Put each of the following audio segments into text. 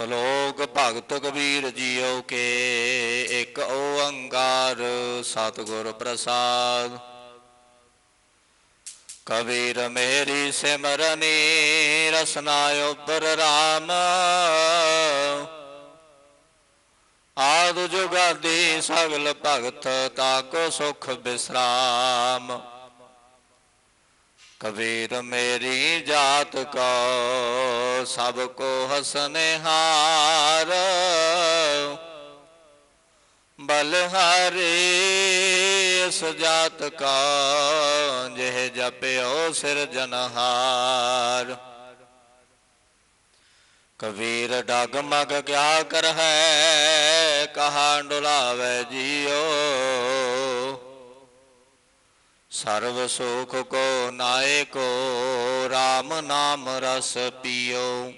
ਸ਼ਲੋਕ ਭਗਤ ਕਬੀਰ ਜੀਓ ਕੇ, ਇੱਕ ਓੰਕਾਰ ਸਤਿਗੁਰ ਪ੍ਰਸਾਦ। ਕਬੀਰ ਮੇਰੀ ਸਿਮਰਨੀ, ਰਸਨਾ ਉਪਰ ਰਾਮ। ਆਦ ਜੁਗਾਦੀ ਸਗਲ ਭਗਤ ਤਾਕੋ ਸੁਖ ਬਿਸਰਾਮ। ਕਬੀਰ ਮੇਰੀ ਜਾਤ ਕੋ, ਸਭ ਕੋ ਹਸਨਹਾਰ। ਬਲਹਾਰੀ ਇਸ ਜਾਤ ਕਾ, ਜਿਹ ਜਪਿਓ ਸਿਰਜਨਹਾਰ ਕਬੀਰ ਡਗ ਮਗ ਕਿਆ ਕਰ ਹੈ ਕਹਾ ਡੁਲਾਵੇ ਜੀਓ। ਸਰਬ ਸੁਖ ਕੋ ਨਾਇਕੋ RAM ਨਾਮ ਰਸ ਪੀਓ।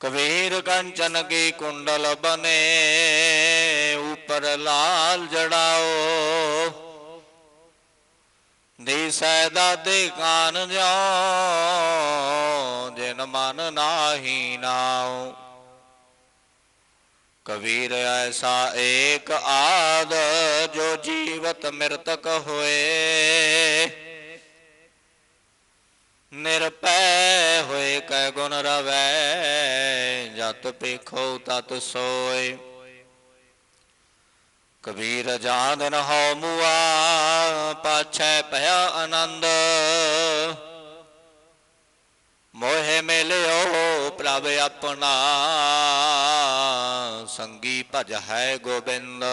ਕਬੀਰ ਕੰਚਨ ਕੀ ਕੁੰਡਲ ਬਨੇ, ਉਪਰ ਲਾਲ ਜੜਾਓ। ਦਿਸੈ ਦਾਦੇ ਕਾਨ ਜੋ ਜਿਨ ਮਨ ਨਾਹੀ ਨਾਉ। ਕਬੀਰ ਐਸਾ ਏਕ ਆਦ ਜੋ ਜੀਵਤ ਮਿਰਤਕ ਹੋਏ। ਨਿਰਪੈ ਹੋਏ ਕੈ ਗੁਣ ਰਵੈ, ਜਤ ਪੇਖੋ ਤਤ ਸੋਏ। ਕਬੀਰ ਜਾਣਨ ਹਉ ਮੁਆ, ਪਾਛੈ ਭਇਆ ਆਨੰਦ। ਮੋਹਿ ਮਿਲਿਓ ਪ੍ਰਭ ਆਪਣਾ। ਸੰਗੀ ਭਜ ਹੈ ਗੋਬਿੰਦ।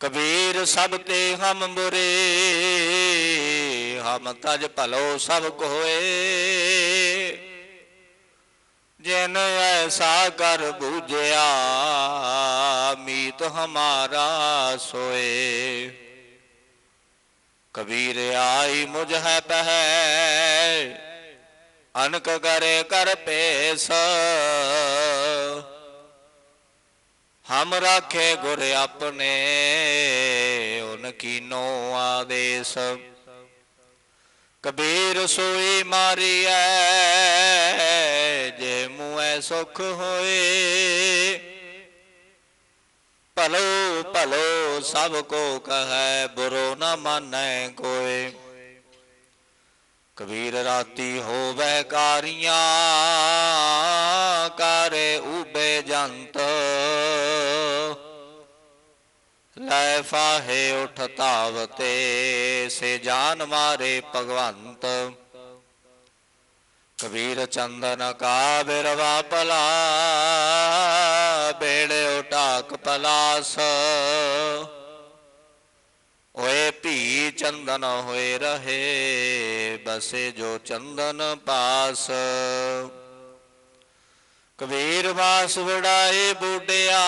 ਕਬੀਰ ਸਭ ਤੇ ਹਮ ਬੁਰੇ ਹਮ ਤਜ ਭਲੋ ਸਭ ਕੋਏ। ਜਿਨ ਐਸਾ ਕਰ ਬੂਝਿਆ, ਮੀਤ ਹਮਾਰਾ ਸੋਏ। ਕਬੀਰ ਆਈ ਮੁਝ ਹੈ ਪਹਿ, ਅਨਕ ਕਰੇ ਕਰ ਪੇਸ। ਹਮ ਰਾਖੇ ਗੁਰ ਆਪਣੇ, ਉਨ ਕੀਨੋ ਆਦੇਸ। ਕਬੀਰ ਸੋਈ ਮਾਰੀਐ, ਜੇ ਮੂਐ ਸੁਖ ਹੋਏ ਭਲੋ ਭਲੋ ਸਭ ਕੋ ਕਹੈ, ਬੁਰੋ ਨ ਮਾਨੈ ਕੋਏ। ਕਬੀਰ ਰਾਤੀ ਹੋਵੇ ਕਾਰੀਆਂ, ਕਰੇ ਉਬੇ ਜੰਤ। ਲੈ ਫਾਹੇ ਉਠ ਧਾਵਤੇ ਸੇ ਜਾਨ ਮਾਰੇ ਭਗਵੰਤ। ਕਬੀਰ ਚੰਦਨ ਕਾ ਬਿਰਵਾ ਪਲਾ ਬੇੜੇ ਉਟਾਕ ਪਲਾਸ। ਓਏ ਭੀ ਚੰਦਨ ਹੋਏ ਰਹੇ, ਬਸੇ ਜੋ ਚੰਦਨ ਪਾਸ। ਕਬੀਰ ਬਾਸ ਵੜਾਏ ਬੂਟਿਆ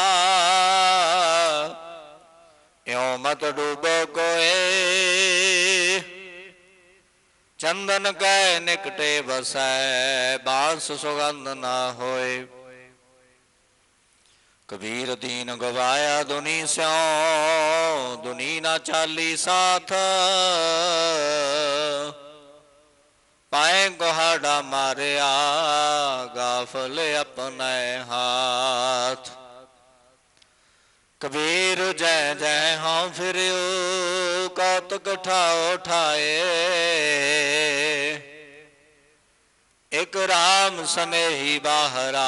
ਇਉ ਮਤ ਡੂਬੋ ਕੋਏ। ਚੰਦਨ ਕੈ ਨਿਕਟੇ ਵਸੈ, ਬਾਂਸ ਸੁਗੰਧ ਨਾ ਹੋਏ। ਕਬੀਰ ਦੀਨ ਗਵਾਇਆ ਦੁਨੀ ਸਿਓ ਦੁਨੀ ਨਾ ਚਾਲੀ ਸਾਥ। ਪਾਏ ਗੋਹਾੜਾ ਮਾਰਿਆ, ਗਾਫਲ ਆਪਣੇ ਹਾਥ। ਕਬੀਰ ਜੈ ਜੈ ਹਾਂ ਫਿਰਿਓ, ਕਤਕ ਠਾਓ ਠਾਏ ਇਕ ਰਾਮ ਸਨੇਹੀ ਬਾਹਰਾ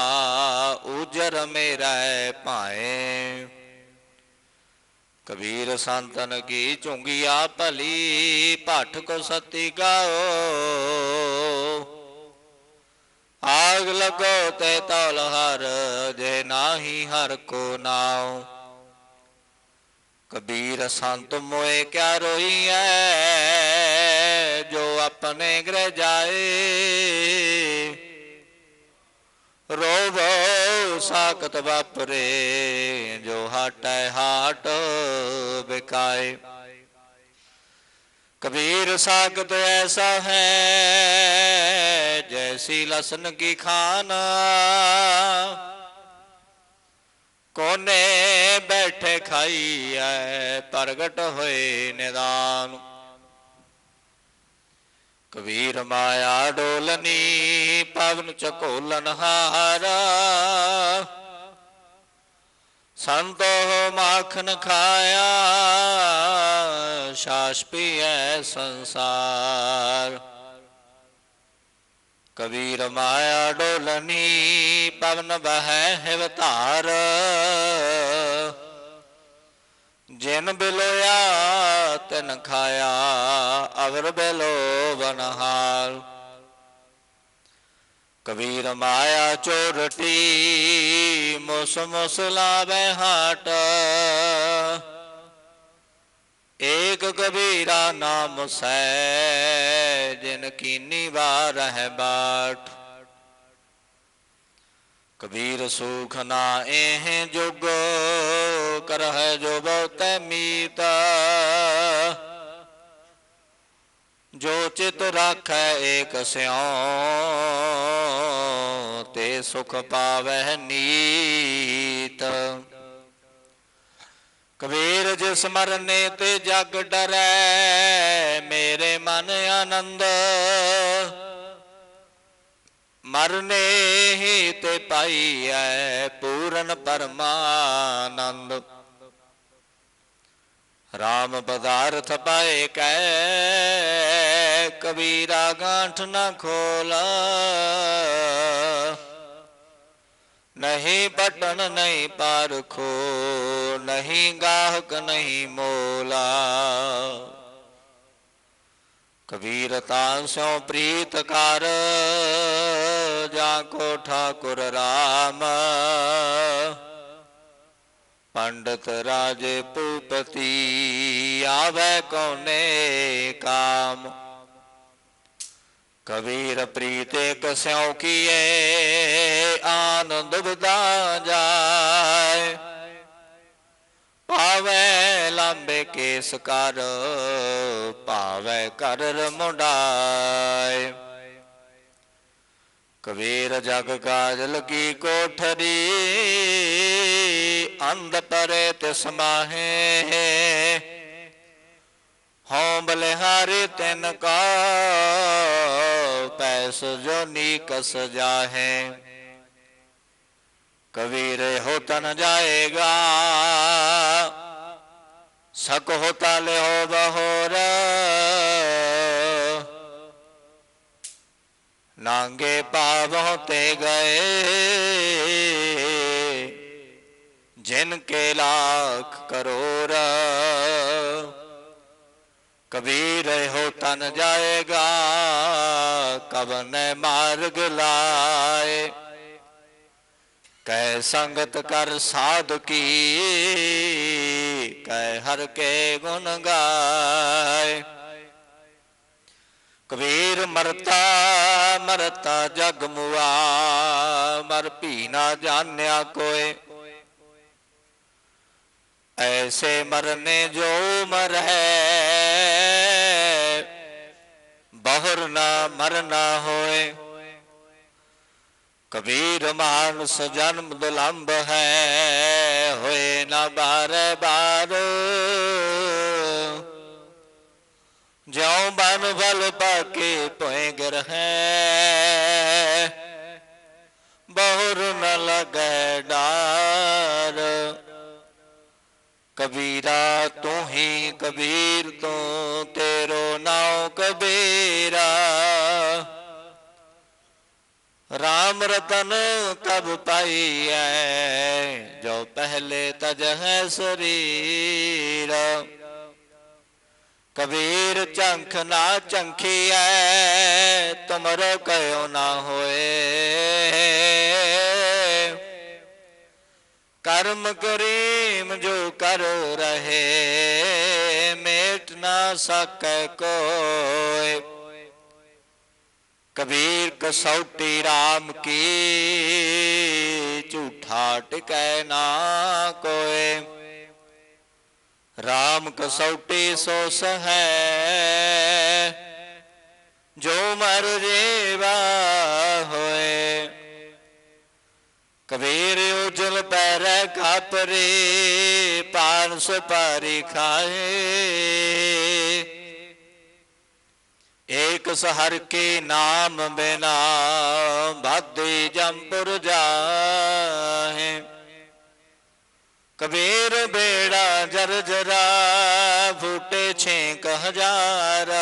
ਉਜਰ ਮੇਰਾ ਭਾਏ। ਕਬੀਰ ਸੰਤਨ ਕੀ ਝੁੰਗੀਆ ਭਲੀ ਭੱਠ ਕੋ ਸਤੀ ਗਾਓ। ਆਗ ਲਗੋ ਤੇ ਤੌਲ ਹਰ, ਜੇ ਨਾਹੀ ਹਰ ਕੋ ਨਾਉ। ਕਬੀਰ ਸੰਤ ਮੋਏ ਕਿਆ ਰੋਈਐ? ਜੋ ਆਪਣੇ ਗ੍ਰਹਿ ਜਾਏ। ਰੋਵੋ ਸਾਕਤ ਵਾਪਰੇ, ਜੋ ਹਟੈ ਹਾਟ ਬਿਕਾਏ ਕਬੀਰ ਸਾਗਤ ਐਸਾ ਹੈ, ਜੈਸੀ ਲਸਨ ਕੀ ਖਾਨ। ਕੋਨੇ ਬੈਠੇ ਖਾਈ ਖਾਈਐ, ਪ੍ਰਗਟ ਹੋਏ ਨਿਦਾਨ। ਕਬੀਰ ਮਾਇਆ ਡੋਲਨੀ, ਪਵਨ ਚਕੋਲਨ ਹਾਰਾ। ਸੰਤੋ ਮਾਖਨ ਖਾਇਆ, ਸ਼ਾਸ ਪੀਐ ਸੰਸਾਰ। ਕਬੀਰ ਮਾਇਆ ਡੋਲਨੀ, ਪਵਨ ਬਹਿ ਹੈ ਜਿਨ ਬਿਲੋਇਆ, ਤਿਨ ਖਾਇਆ, ਅਵਰ ਬਿਲੋ ਬਨਹਾਲ। ਕਬੀਰ ਮਾਇਆ ਚੋਰਟੀ, ਮੁਸ ਮੁਸ ਲਾਵੇ ਹਾਟ। ਏਕ ਕਬੀਰਾ ਨਾਮ ਸੈ, ਜਿਨ ਕੀਨੀ ਵਾਰ ਹੈ ਬਾਟ। ਕਬੀਰ ਸੁਖ ਨਾ ਇਹ ਜੁਗ, ਕਰਹਿ ਜੋ ਬਹੁਤੈ ਮੀਤ। ਜੋ ਚਿਤ ਰਾਖੈ ਏਕ ਸਿਉ, ਤੇ ਸੁਖ ਪਾਵਹਿ ਨੀਤ। ਕਬੀਰ ਜਿਸ ਮਰਨੇ ਤੇ ਜਗ ਡਰੈ, ਮੇਰੇ ਮਨ ਆਨੰਦ। ਮਰਨੇ ਹੀ ਤੇ ਪਾਈਐ ਪੂਰਨ ਪਰਮਾਨੰਦ। RAM ਪਦਾਰਥ ਪਾਏ ਕੈ, ਕਬੀਰਾ ਗਾਂਠ ਨਾ ਖੋਲਾ। ਨਹੀਂ ਪਟਨ ਨਹੀਂ ਪਾਰਖੋ ਨਹੀਂ ਗਾਹਕ ਨਹੀਂ ਮੋਲਾ। ਕਬੀਰ ਤਾਂ ਸੋ ਪ੍ਰੀਤ ਕਰ। ਜਾ ਕੋ ਠਾਕੁਰ ਰਾਮ। ਪੰਡਤ ਰਾਜੇ ਭੂਪਤੀ ਆਵੇ ਕੋਨੇ ਕਾਮ। ਕਬੀਰ ਪ੍ਰੀਤੇ ਕਸਿਉ ਕੀਏ, ਆਨੰਦ ਬਦਾ ਜਾਏ। ਪਾਵੇ ਲੰਬੇ ਕੇਸ ਕਰ ਪਾਵੇ ਕਰ ਮੁੰਡਾਏ। ਕਬੀਰ ਜਗ ਕਾਜ ਲਗੀ ਕੋਠਰੀ, ਅੰਧ ਪਰੇ ਤਿਸ ਮਾਹੇ ਹਉ ਬਲਿਹਾਰੀ ਤਿਨ ਕਾ ਪੈਸ ਜੋ ਨੀ ਕਸ ਜਾਹੇ। ਕਬੀਰ ਹੋ ਤਨ ਜਾਏਗਾ ਸਕ ਹੋਤਾ ਲਿਓ ਬਹੋਰ। ਨਾਂਗੇ ਪਾਵੋਂ ਤੇ ਗਏ। ਜਿਨ ਕੇ ਲਾਖ ਕਰੋੜ ਕਬੀਰ ਹੋ ਤਨ ਜਾਏਗਾ ਕਬਨ ਮਾਰਗ ਲਾਏ। ਕੈ ਸੰਗਤ ਕਰ ਸਾਧ ਕੀ ਕੈ ਹਰ ਕੇ ਗੁਣ ਗਾਏ। ਕਬੀਰ ਮਰਤਾ ਮਰਤਾ ਜਗ ਮੁਆ, ਮਰ ਭੀ ਨਾ ਜਾਣਿਆ ਕੋਏ। ਐਸੇ ਮਰਨੇ ਜੋ ਮਰੈ ਬਹੁਰ ਨਾ ਮਰਨਾ ਹੋਏ। ਕਬੀਰ ਮਾਨਸ ਜਨਮ ਦੁਲੰਭ ਹੈ, ਹੋਏ ਨਾ ਬਾਰੇ ਬਾਰ। ਜਿਉ ਬਨ ਫਲ ਭੋਏ ਗਰ ਹੈ। ਬਹੁਰ ਨ ਲਗੈ ਡਾਰ। ਕਬੀਰਾ ਤੂੰ ਹੀ ਕਬੀਰ, ਤੂੰ ਤੇਰੋ ਨਾਉ ਕਬੀਰਾ। ਰਾਮ ਰਤਨ ਕਬ ਪਾਈਐ, ਜੋ ਪਹਿਲੇ ਤਜ ਹੈ ਸਰੀਰ। ਕਬੀਰ ਚੰਖ ਨਾ ਚੰਖੀਐ ਤੁਮਰੋ ਕਹਿਓ ਨਾ ਹੋਏ। ਕਰਮ ਕਰੀਮ ਜੋ ਕਰੋ ਰਹੇ, ਮੇਟ ਨਾ ਸਕੈ ਕੋਏ। ਕਬੀਰ ਕਸੌਟੀ RAM ਕੀ, ਝੂਠਾ ਟਿਕੈ ਨਾ ਕੋਏ। RAM ਕਸੌਟੀ ਸੋ ਸਹੈ ਜੋ ਮਰ ਜੀਵਾ ਹੋਏ। ਕਬੀਰ ਉਜਲ ਪੈਰ ਖਾਪਰੇ ਪਾਨ ਸੁਪਾਰੀ ਖਾਏ। ਏਕ ਸਹਰ ਕੇ ਨਾਮ ਬਿਨਾ ਬਾਦੀ ਜੰਪੁਰ ਜਾਹੇ। ਕਬੀਰ ਬੇੜਾ ਜਰਜਰਾ, ਫੂਟੇ ਛੇਕ ਹਜ਼ਾਰ।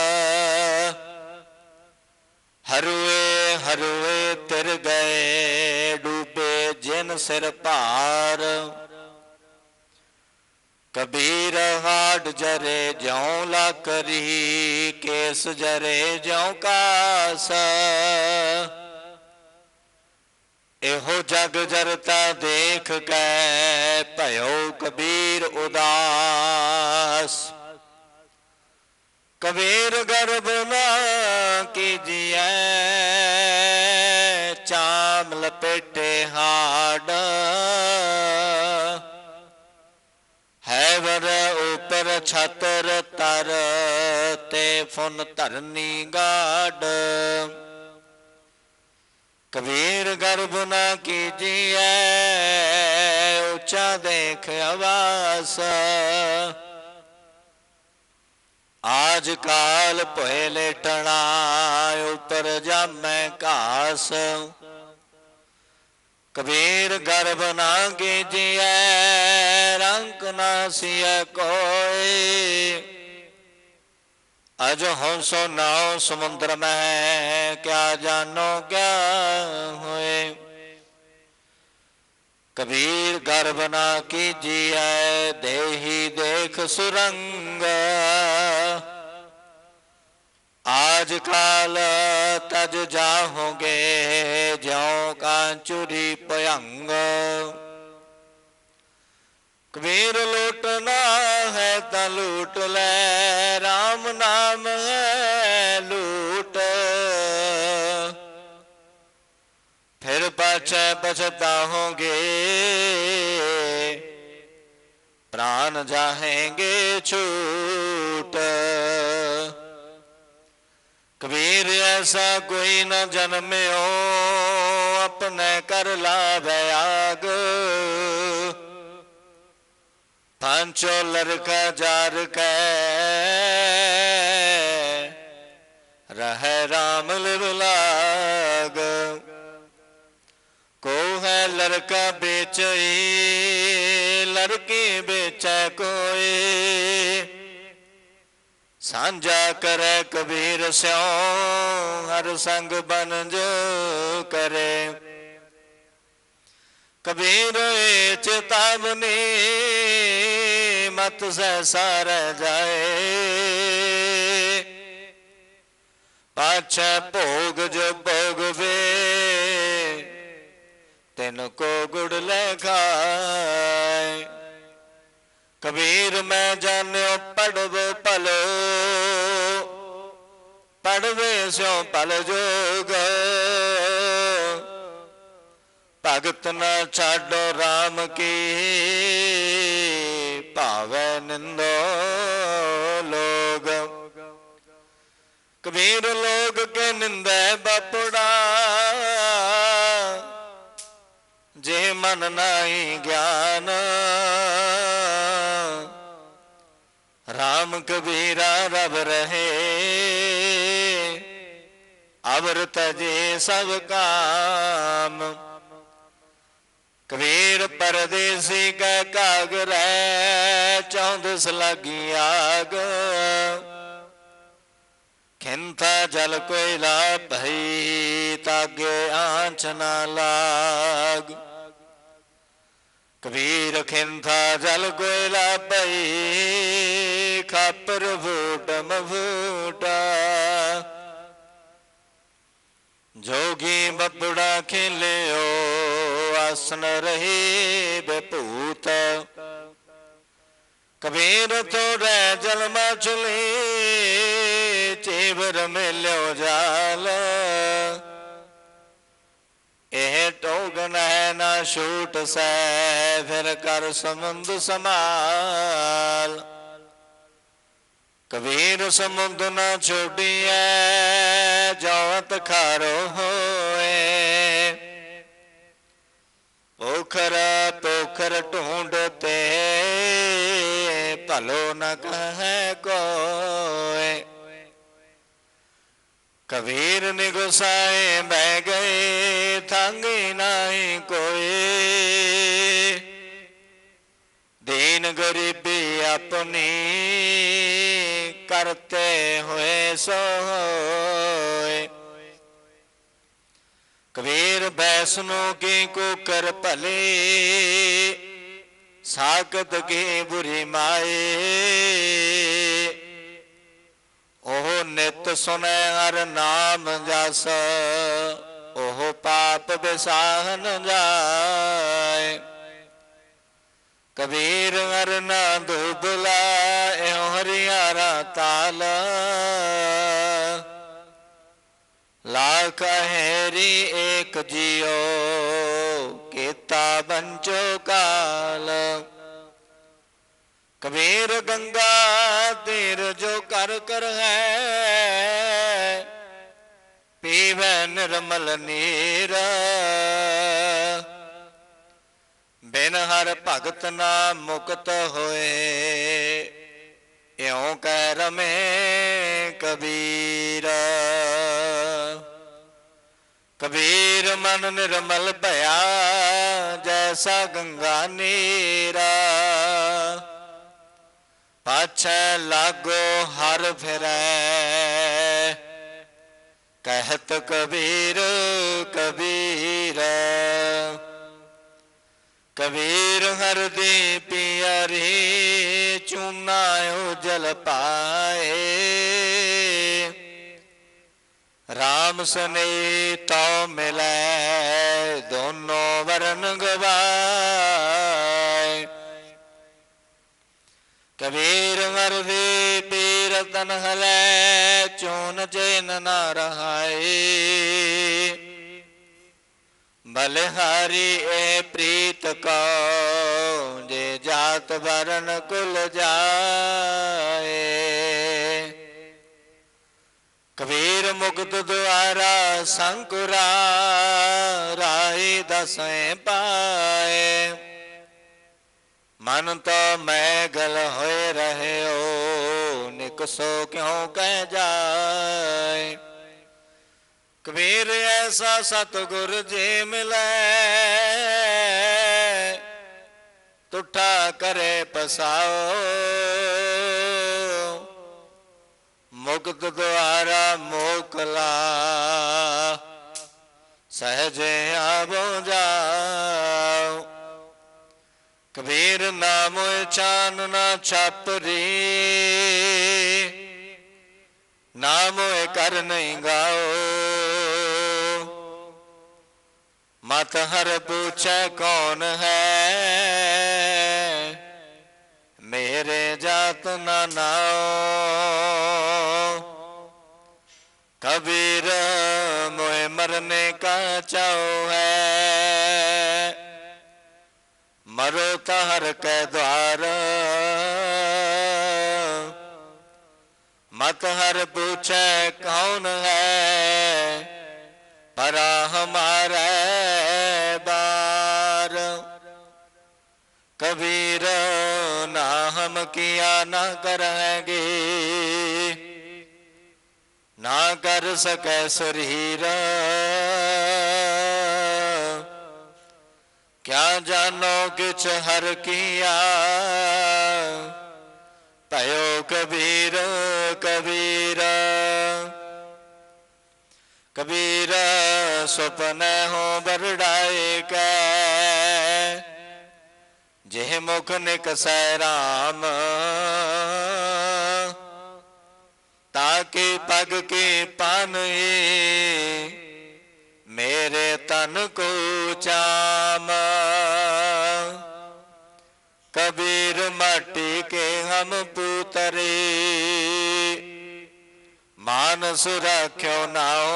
ਹਰੂਏ ਹਰੂਏ ਤਿਰ ਗਏ, ਡੂਬੇ ਜਿਨ ਸਿਰ ਭਾਰ। ਕਬੀਰ ਹਾਡ ਜਰੇ ਜਿਉ ਲਾ ਕਰੀ ਕੇਸ ਜਰੇ ਜਿਉ ਕਾਸ। ਇਹੋ ਜਗ ਜਰਤਾ ਦੇਖ ਕੇ ਭਇਓ ਕਬੀਰ ਉਦਾਸ। ਕਬੀਰ ਗਰਬ ਨਾ ਕੀਜੀਐ, ਚਾਮ ਲਪੇਟੇ ਹਾੜ। ਹੈ ਵਰ ਉਪਰ ਛਤਰ ਤਰ ਤੇ ਫੁਨ ਧਰਨੀ ਗਾੜ। ਕਬੀਰ ਗਰਭ ਨਾ ਕੀਜੀਐ, ਉੱਚਾ ਦੇਖ ਆਵਾਸ। ਆਜ ਕਾਲ ਭਏ ਲੇਟਣਾ ਉਪਰ ਜਾਮੈ ਘਾਸ। ਕਬੀਰ ਗਰਭ ਨਾ ਕੀਜੀਐ ਰੰਕ ਨਾ ਸਿਐ ਕੋਈ। ਅਜ ਸੋ ਨਾਉ ਸਮੁੰਦਰ ਮੈਂ ਕਿਆ ਜਾਣੋ ਕਿਆ ਹੋਏ। ਕਬੀਰ ਗਰਭ ਨਾ ਕੀਜੀਐ, ਦੇਹੀ ਦੇਖ ਸੁਰੰਗ। ਆਜ ਕਾਲ ਤਜ ਜਾਹੋਗੇ, ਜਿਉ ਕਾਂਚੁਰੀ ਭਯੰਗ। ਕਬੀਰ ਲੁੱਟਣਾ ਹੈ ਤਾਂ ਲੂਟ ਲੈ RAM ਨਾਮ ਹੈ ਲੂਟ। ਫਿਰ ਪਾਛੈ ਪਛਤਾਹੋਗੇ ਪ੍ਰਾਨ ਜਾਹੇਂਗੇ ਛੂਟ ਕਬੀਰ ਐਸਾ ਕੋਈ ਨਾ ਜਨਮਿਓ, ਆਪਣੇ ਕਰ ਲਾਵੇ ਆਗ। ਪੰਚੋ ਲੜਕਾ ਜਾਰ ਕੈ, ਰਹਿ ਰਾਮ ਲਿਵਲਾਗ ਕੋ ਲੜਕਾ ਵੇਚਈ ਲੜਕੀ ਵੇਚੈ ਕੋਈ ਸਾਂਝਾ ਕਰੈ ਕਬੀਰ ਸਿਉ, ਹਰ ਸੰਗ ਬਨ ਜੋ ਕਰੇ। ਕਬੀਰ ਏ ਚੇਤਾਵਨੀ ਮਤ ਸਹਿ ਸਾਰ ਜਾਏ। ਪਾਛੈ ਭੋਗ ਜੋ ਭੋਗ ਵੇ ਤਿਨ ਕੋ ਗੁੜ ਲੈ ਕਬੀਰ ਮੈਂ ਜਾਣਿਓ ਪੜਵ ਭਲੋ। ਪੜਵੇ ਸਿਓ ਭਲ ਜੋਗ। ਭਗਤ ਨਾ ਛਾਡੋ RAM ਕੀ, ਭਾਵੈ ਨਿੰਦੋ ਲੋਗ। ਕਬੀਰ ਲੋਗ ਕੇ ਨਿੰਦੈ ਬਪੜਾ। ਜੇ ਮਨ ਨਾਹੀ ਗਿਆਨ RAM ਕਬੀਰਾ ਰਬ ਰਹੇ। ਅਵਰ ਤਜੇ ਸਭ ਕਾਮ, ਕਬੀਰ ਪਰਦੇਸੀ ਕੈ ਕਾਗ ਰਹਿ ਚੌਂਦਸ ਲਾਗੀ ਆਗ। ਖਿੰਤਾ ਜਲ ਕੋਇਲਾ ਭਈ, ਤਾਗੇ ਆਂਚ ਨਾ ਲਾਗ। ਕਬੀਰ ਖਿੰਥਾ ਜਲ ਕੋਇਲਾ ਭਈ ਖਾਪਰ ਫੂਟ ਮਫੂਟਾ ਜੋਗੀ ਬੱਬੜਾ ਖੇਲਿਓ, ਆਸਨ ਰਹੀ ਬਪੂਤ। ਕਬੀਰ ਤੋੜੈ ਜਲ ਮਛਲੀ ਚੇਵਰ ਮਿਲਿਓ ਜਾਲ। ਟੋਗਨ ਹੈ ਨਾ ਛੂਟ ਸੈ ਫਿਰ ਕਰ ਸਮੁੰਦ ਸਮਾਲ ਕਬੀਰ ਸਮੁੰਦ ਨਾ ਛੋੜੀਐ ਜੋਤ ਖਾਰੋ ਹੋਏ। ਪੋਖਰ ਪੋਖਰ ਢੂੰਡਤੇ ਭਲੋ ਨ ਕਹੈ ਕੋਏ। ਕਬੀਰ ਨਿਗੁਸਾਏ ਬਹਿ ਗਏ, ਥੰਗੀ ਨਹੀਂ ਕੋਈ ਦੀਨ ਗਰੀਬੀ ਆਪਣੀ ਕਰਤੇ ਹੋਏ ਸੋਏ। ਕਬੀਰ ਬੈਸਨੋ ਕੀ ਕੋ ਕਰ ਭਲੇ। ਸਾਖਤ ਕੀ ਬੁਰੀ ਮਾਏ। ਨਿਤ ਸੁਨੈ ਹਰ ਨਾਮ ਜਸ, ਉਹ ਪਾਪ ਵਿਸਾਹਨ ਜਾਏ। ਕਬੀਰ ਹਰ ਨਾ ਦੁਬਲਾ ਇਹੋ ਹਰਿਆਰਾ ਤਾਲ। ਲਾਖ ਹੈਰੀ ਏਕ ਜਿਉ, ਕੀਤਾ ਬੰਚੋ ਕਾਲ। ਕਬੀਰ ਗੰਗਾ ਤੀਰ ਜੋ ਕਰ ਕਰ ਹੈ, ਪੀਵੈ ਨਿਰਮਲ ਨੀਰ। ਬਿਨ ਹਰ ਭਗਤ ਨਾ ਮੁਕਤ ਹੋਏ, ਇਉਂ ਕਹਿ ਰਮੇ ਕਬੀਰ। ਕਬੀਰ ਮਨ ਨਿਰਮਲ ਭਇਆ, ਜੈਸਾ ਗੰਗਾ ਨੀਰਾ। ਪਾਛੈ ਲਾਗੋ ਹਰ ਫਿਰੈ। ਕਹਿਤ ਕਬੀਰ ਕਬੀਰ। ਕਬੀਰ ਹਰ ਦੀ ਪਿਆਰੀ ਚੁਨਾਇਓ ਜਲ ਪਾਏ। ਰਾਮ ਸਨੇ ਤਉ ਮਿਲੈ, ਦੋਨੋਂ ਵਰਨ ਗਵਾ ਕਬੀਰ ਵਰਦੇ ਪੀਰ ਤਨ ਹਲੈ, ਚੋਨ ਜੈਨ ਨਾ ਰਹਾਏ। ਬਲਿਹਾਰੀ ਏ ਪ੍ਰੀਤ ਕੋ, ਜੇ ਜਾਤ ਵਰਨ ਕੁਲ ਜਾਏ। ਕਬੀਰ ਮੁਕਤ ਦੁਆਰਾ ਸੰਕੁਰਾ ਰਾਈ ਦਸੈ ਪਾਏ। ਮਨ ਤਾਂ ਮੈਂ ਗਲ ਹੋਏ ਰਹਿਓ ਨਿਕਸੋ ਕਿਉਂ ਕਹਿ ਜਾਏ? ਕਬੀਰ ਐਸਾ ਸਤਗੁਰ ਜੇ ਮਿਲੈ, ਤੁਠਾ ਕਰੇ ਪਸਾਓ। ਮੁਕਤ ਦੁਆਰਾ ਮੋਕਲਾ, ਸਹਜ ਆਵੋ ਜਾਓ। ਕਬੀਰ ਨਾਮ ਚਾਨਣਾ ਛਾਪਰੀ ਨਾਮ ਕਰ ਨਹੀਂ ਗਾਓ। ਮਤ ਹਰ ਪੁੱਛੈ ਕੌਣ ਹੈ। ਮੇਰੇ ਜਾਤ ਨਾ ਨਾਓ ਕਬੀਰ ਮੋਏ ਮਰਨੇ ਕਾ ਚਾਉ ਹੈ। ਮਰੋ ਤਹਰ ਕੈ ਦਵਾਰ। ਮਤ ਹਰ ਪੁੱਛੈ ਕੌਣ ਹੈ? ਪਰਾ ਹਮਾਰੇ ਬਾਰ। ਕਬੀਰ ਨਾ ਹਮ ਕੀਆ ਨਾ ਕਰਾਂਗੇ ਨਾ ਕਰ ਸਕੈ ਸਰੀਰ। ਕਿਆ ਜਾਣੋ ਕਿਛ ਹਰ ਕੀਆ? ਭਇਓ ਕਬੀਰ ਕਬੀਰ। ਕਬੀਰ, ਸੁਪਨ ਹੋ ਬਰੜਾਏ ਕੈ। ਜਿਹ ਮੁਖ ਨਿਕਸੈ ਰਾਮ। ਤਾਕੇ ਪਗ ਕੇ ਪਾਨਏ ਤਨ ਕੋ ਚਾਮ। ਕਬੀਰ ਮਾਟੀ ਕੇ ਹਮ ਪੂਤਰੇ। ਮਾਨਸ ਰਾਖਿਓ ਨਾਓ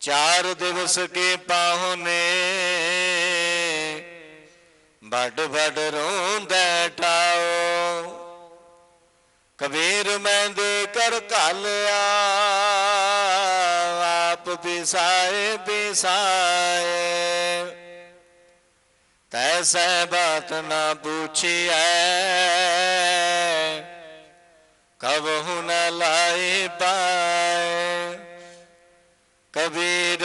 ਚਾਰ ਦਿਵਸ ਕੇ ਪਾਹੁਨੇ। ਵੱਡ ਵੱਡ ਰੋਂਦਾ ਟਾਓ ਕਬੀਰ ਮੈਂ ਦੇ ਕਰ ਘਾਲਿਆ ਪਿਸਾਏ ਬਿਸਾਏ ਬਿਸਾਏ ਤੈਸੈ ਬਾਤ ਨਾ ਪੁੱਛੀਐ ਕਬਹੁ ਨ ਲਾਈ ਪਾਏ ਕਬੀਰ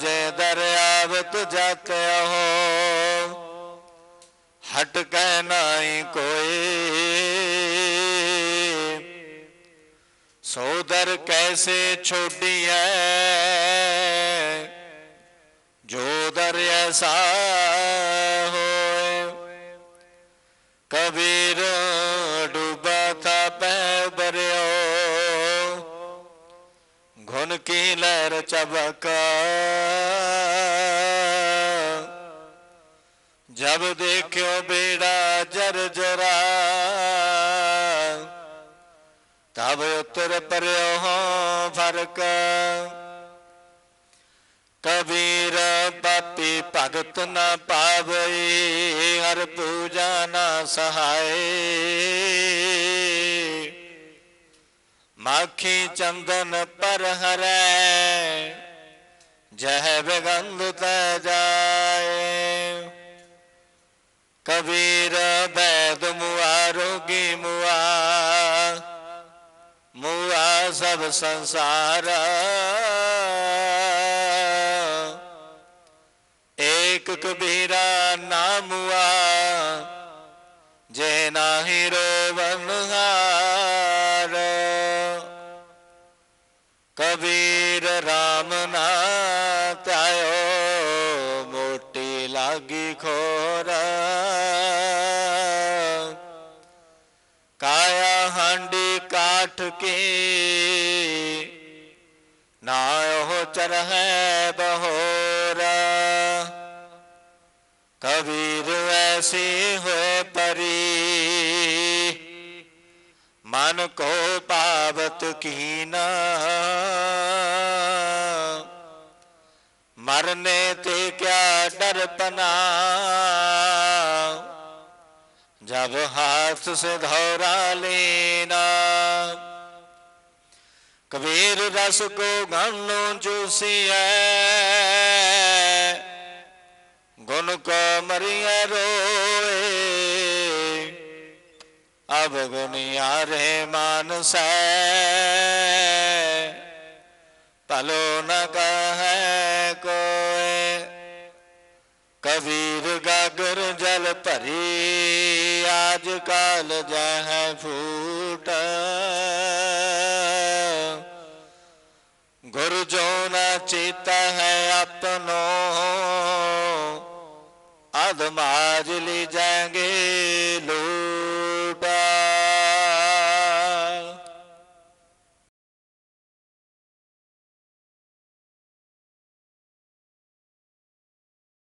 ਜੇ ਦਰਿਆਵਤ ਜਾਤੇ ਹਟ ਕੈ ਨਾਹੀ ਕੋਈ ਸੋਦਰ ਕੈਸੇ ਛੋਡੀਐ? ਜੋ ਦਰ ਐਸਾ ਹੋਏ, ਕਬੀਰ ਡੂਬਾ ਤਾ ਪੈ ਬਰਿਓ ਘੁਨ ਕੀ ਲਹਿਰ ਚਬਕਾ, ਜਬ ਦੇਖਿਓ ਬੇੜਾ ਜਰ ਜਰਾ ਤਬ ਉਤਰ ਪਰਿਓ ਫ਼ਰਕ। ਕਬੀਰ ਪਾਪੀ ਭਗਤ ਨਾ ਪਾਵਈ, ਹਰ ਪੂਜਾ ਨਾ ਸਹਾਏ ਮਾਖੀ ਚੰਦਨ ਪਰ ਹਰੈ, ਜਹ ਬਿਗੰਧ ਤੈ ਜਾਏ। ਕਬੀਰ ਬੈਦ ਮੁਆ ਰੋਗੀ ਮੁਆ ਸਭ ਸੰਸਾਰ। ਏਕ ਕਬੀਰਾ ਨਾਮੁਆ ਜੇ ਨਾਹੀ ਰੋਵਨ ਹਾਰ। ਕਬੀਰ RAM ਨਾ ਧਿਆਇਓ, ਮੋਟੀ ਲਾਗੀ ਖੋਰ। ਕਾਇਆ ਹਾਂਡੀ ਕਾਠ ਕੀ ਚਰਹਿ ਬਹੋਰਾ। ਕਬੀਰ ਐਸੀ ਹੋਏ ਪਰੀ। ਮਨ ਕੋ ਪਾਵਤ ਕੀਨਾ। ਮਰਨੇ ਤੇ ਕਿਆ ਡਰਪਨਾ ਜਬ ਹਾਥ ਸੇ ਧੌਰਾ ਲੈਣਾ ਕਬੀਰ ਰਸ ਕੋ ਗਾਨੋ ਜੋਸੀਐ। ਗੁਣ ਕੋ ਮਰੀਐ ਰੋਏ। ਅਬ ਗੁਨਿਆ ਰੇ ਮਾਨਸੈ ਤਲੋ ਨ ਕਹੈ ਕਬੀਰ ਜਲ ਭਰੀ, ਆਜ ਕਾਲ ਜਹ ਫੂਟ। ਗੁਰ ਜੋ ਨ ਚੇਤਾ ਹੈ ਆਪਨੋ ਅਧਮਾਜ ਲੀ ਜਾਂਗੇ